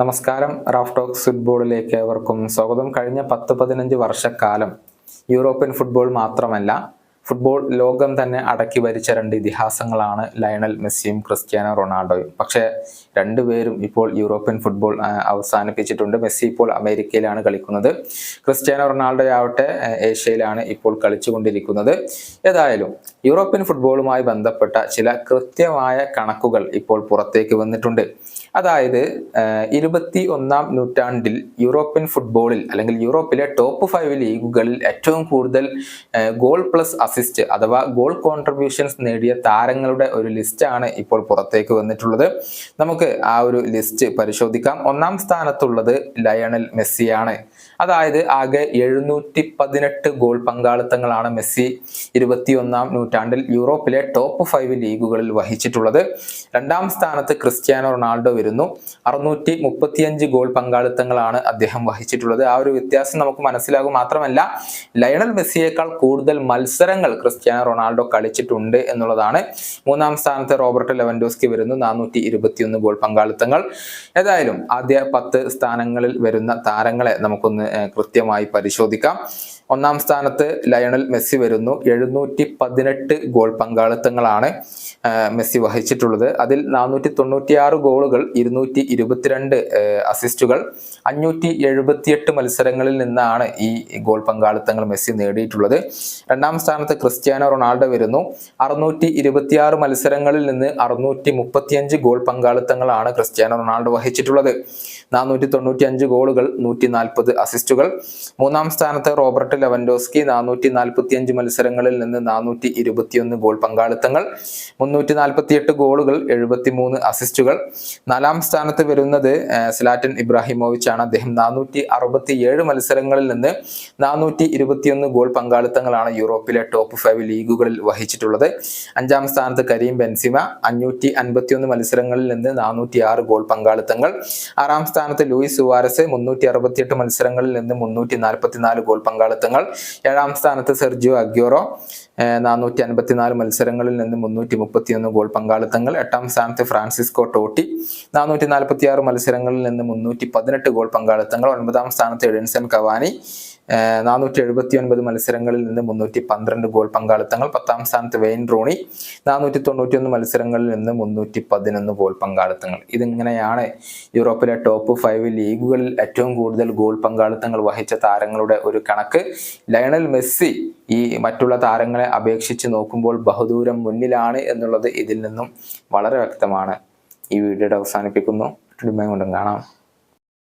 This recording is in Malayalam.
നമസ്കാരം. റാഫ് ടോക്സ് ഫുട്ബോളിലേക്ക് ഏവർക്കും സ്വാഗതം. കഴിഞ്ഞ പത്ത് പതിനഞ്ച് വർഷക്കാലം യൂറോപ്യൻ ഫുട്ബോൾ മാത്രമല്ല ഫുട്ബോൾ ലോകം തന്നെ അടക്കി ഭരിച്ച രണ്ട് ഇതിഹാസങ്ങളാണ് ലയണൽ മെസ്സിയും ക്രിസ്ത്യാനോ റൊണാൾഡോയും. പക്ഷേ രണ്ടുപേരും ഇപ്പോൾ യൂറോപ്യൻ ഫുട്ബോൾ അവസാനിപ്പിച്ചിട്ടുണ്ട്. മെസ്സി ഇപ്പോൾ അമേരിക്കയിലാണ് കളിക്കുന്നത്. ക്രിസ്ത്യാനോ റൊണാൾഡോ ആവട്ടെ ഏഷ്യയിലാണ് ഇപ്പോൾ കളിച്ചുകൊണ്ടിരിക്കുന്നത്. ഏതായാലും യൂറോപ്യൻ ഫുട്ബോളുമായി ബന്ധപ്പെട്ട ചില കൃത്യമായ കണക്കുകൾ ഇപ്പോൾ പുറത്തേക്ക് വന്നിട്ടുണ്ട്. അതായത് ഇരുപത്തി ഒന്നാം നൂറ്റാണ്ടിൽ യൂറോപ്യൻ ഫുട്ബോളിൽ അല്ലെങ്കിൽ യൂറോപ്പിലെ ടോപ്പ് ഫൈവ് ലീഗുകളിൽ ഏറ്റവും കൂടുതൽ ഗോൾ പ്ലസ് അസിസ്റ്റ് അഥവാ ഗോൾ കോൺട്രിബ്യൂഷൻസ് നേടിയ താരങ്ങളുടെ ഒരു ലിസ്റ്റാണ് ഇപ്പോൾ പുറത്തേക്ക് വന്നിട്ടുള്ളത്. നമുക്ക് ആ ഒരു ലിസ്റ്റ് പരിശോധിക്കാം. ഒന്നാം സ്ഥാനത്തുള്ളത് ലയണൽ മെസ്സിയാണ്. അതായത് ആകെ എഴുന്നൂറ്റി പതിനെട്ട് ഗോൾ പങ്കാളിത്തങ്ങളാണ് മെസ്സി ഇരുപത്തിയൊന്നാം നൂറ്റാണ്ടിൽ യൂറോപ്പിലെ ടോപ്പ് ഫൈവ് ലീഗുകളിൽ വഹിച്ചിട്ടുള്ളത്. രണ്ടാം സ്ഥാനത്ത് ക്രിസ്ത്യാനോ റൊണാൾഡോ വരുന്നു. അറുന്നൂറ്റി മുപ്പത്തിയഞ്ച് ഗോൾ പങ്കാളിത്തങ്ങളാണ് അദ്ദേഹം വഹിച്ചിട്ടുള്ളത്. ആ ഒരു വ്യത്യാസം നമുക്ക് മനസ്സിലാകും. മാത്രമല്ല ലയണൽ മെസ്സിയേക്കാൾ കൂടുതൽ മത്സരങ്ങൾ ക്രിസ്ത്യാനോ റൊണാൾഡോ കളിച്ചിട്ടുണ്ട് എന്നുള്ളതാണ് മൂന്നാം സ്ഥാനത്ത് റോബർട്ട് ലെവൻഡോസ്കി വരുന്നു. നാനൂറ്റി ഇരുപത്തിയൊന്ന് ഗോൾ പങ്കാളിത്തങ്ങൾ. ഏതായാലും ആദ്യ പത്ത് സ്ഥാനങ്ങളിൽ വരുന്ന താരങ്ങളെ നമുക്കൊന്ന് കൃത്യമായി പരിശോധിക്കാം. ഒന്നാം സ്ഥാനത്ത് ലയണൽ മെസ്സി വരുന്നു. എഴുന്നൂറ്റി പതിനെട്ട് ഗോൾ പങ്കാളിത്തങ്ങളാണ് മെസ്സി വഹിച്ചിട്ടുള്ളത്. അതിൽ നാനൂറ്റി തൊണ്ണൂറ്റിയാറ് ഗോളുകൾ ഇരുന്നൂറ്റി ഇരുപത്തിരണ്ട് അസിസ്റ്റുകൾ അഞ്ഞൂറ്റി എഴുപത്തിയെട്ട് മത്സരങ്ങളിൽ നിന്നാണ് ഈ ഗോൾ പങ്കാളിത്തങ്ങൾ മെസ്സി നേടിയിട്ടുള്ളത്. രണ്ടാം സ്ഥാനത്ത് ക്രിസ്ത്യാനോ റൊണാൾഡോ വരുന്നു. അറുന്നൂറ്റി ഇരുപത്തിയാറ് മത്സരങ്ങളിൽ നിന്ന് അറുന്നൂറ്റി മുപ്പത്തിയഞ്ച് ഗോൾ പങ്കാളിത്തങ്ങളാണ് ക്രിസ്ത്യാനോ റൊണാൾഡോ വഹിച്ചിട്ടുള്ളത്. നാനൂറ്റി തൊണ്ണൂറ്റി അഞ്ച് ഗോളുകൾ നൂറ്റി നാൽപ്പത് അസിസ്റ്റുകൾ. മൂന്നാം സ്ഥാനത്ത് റോബർട്ട് ലെവൻഡോസ്കി നാനൂറ്റി നാൽപ്പത്തി അഞ്ച് മത്സരങ്ങളിൽ നിന്ന് നാനൂറ്റി ഇരുപത്തിയൊന്ന് ഗോൾ പങ്കാളിത്തങ്ങൾ മുന്നൂറ്റി നാൽപ്പത്തി എട്ട് ഗോളുകൾ എഴുപത്തി മൂന്ന് അസിസ്റ്റുകൾ. നാലാം സ്ഥാനത്ത് വരുന്നത് സ്ലാറ്റൻ ഇബ്രാഹിമോവിച്ച് ആണ് അദ്ദേഹം നാനൂറ്റി അറുപത്തി ഏഴ് മത്സരങ്ങളിൽ നിന്ന് നാനൂറ്റി ഇരുപത്തിയൊന്ന് ഗോൾ പങ്കാളിത്തങ്ങളാണ് യൂറോപ്പിലെ ടോപ്പ് ഫൈവ് ലീഗുകളിൽ വഹിച്ചിട്ടുള്ളത്. അഞ്ചാം സ്ഥാനത്ത് കരീം ബെൻസിമ അഞ്ഞൂറ്റി അൻപത്തിയൊന്ന് മത്സരങ്ങളിൽ നിന്ന് നാനൂറ്റി ആറ് ഗോൾ പങ്കാളിത്തങ്ങൾ. ആറാം സ്ഥാനത്ത് ലൂയിസ് സുവാരസ് മുന്നൂറ്റി അറുപത്തിയെട്ട് മത്സരങ്ങളിൽ നിന്ന് മുന്നൂറ്റി നാൽപ്പത്തിനാല് ഗോൾ പങ്കാളിത്തങ്ങൾ. ഏഴാം സ്ഥാനത്ത് സെർജിയോ അഗ്യോറോ നാനൂറ്റി അൻപത്തിനാല് മത്സരങ്ങളിൽ നിന്ന് മുന്നൂറ്റി മുപ്പത്തിയൊന്ന് ഗോൾ പങ്കാളിത്തങ്ങൾ. എട്ടാം സ്ഥാനത്ത് ഫ്രാൻസിസ്കോ ടോട്ടി നാനൂറ്റി നാൽപ്പത്തി ആറ് മത്സരങ്ങളിൽ നിന്ന് മുന്നൂറ്റി പതിനെട്ട് ഗോൾ പങ്കാളിത്തങ്ങൾ. ഒൻപതാം സ്ഥാനത്ത് എഡിൻസൺ കവാനി നാനൂറ്റി എഴുപത്തി ഒൻപത് മത്സരങ്ങളിൽ നിന്ന് മുന്നൂറ്റി പന്ത്രണ്ട് ഗോൾ പങ്കാളിത്തങ്ങൾ. പത്താം സ്ഥാനത്ത് വെയിൻ റോണി നാനൂറ്റി തൊണ്ണൂറ്റി ഒന്ന് മത്സരങ്ങളിൽ നിന്ന് മുന്നൂറ്റി പതിനൊന്ന് ഗോൾ പങ്കാളിത്തങ്ങൾ. ഇതിങ്ങനെയാണ് യൂറോപ്പിലെ ടോപ്പ് ഫൈവ് ലീഗുകളിൽ ഏറ്റവും കൂടുതൽ ഗോൾ പങ്കാളിത്തങ്ങൾ വഹിച്ച താരങ്ങളുടെ ഒരു കണക്ക്. ലയണൽ മെസ്സി ഈ മറ്റുള്ള താരങ്ങളെ അപേക്ഷിച്ച് നോക്കുമ്പോൾ ബഹുദൂരം മുന്നിലാണ് എന്നുള്ളത് ഇതിൽ നിന്നും വളരെ വ്യക്തമാണ്. ഈ വീഡിയോയുടെ അവസാനിപ്പിക്കുന്നു. കൊണ്ടും കാണാം.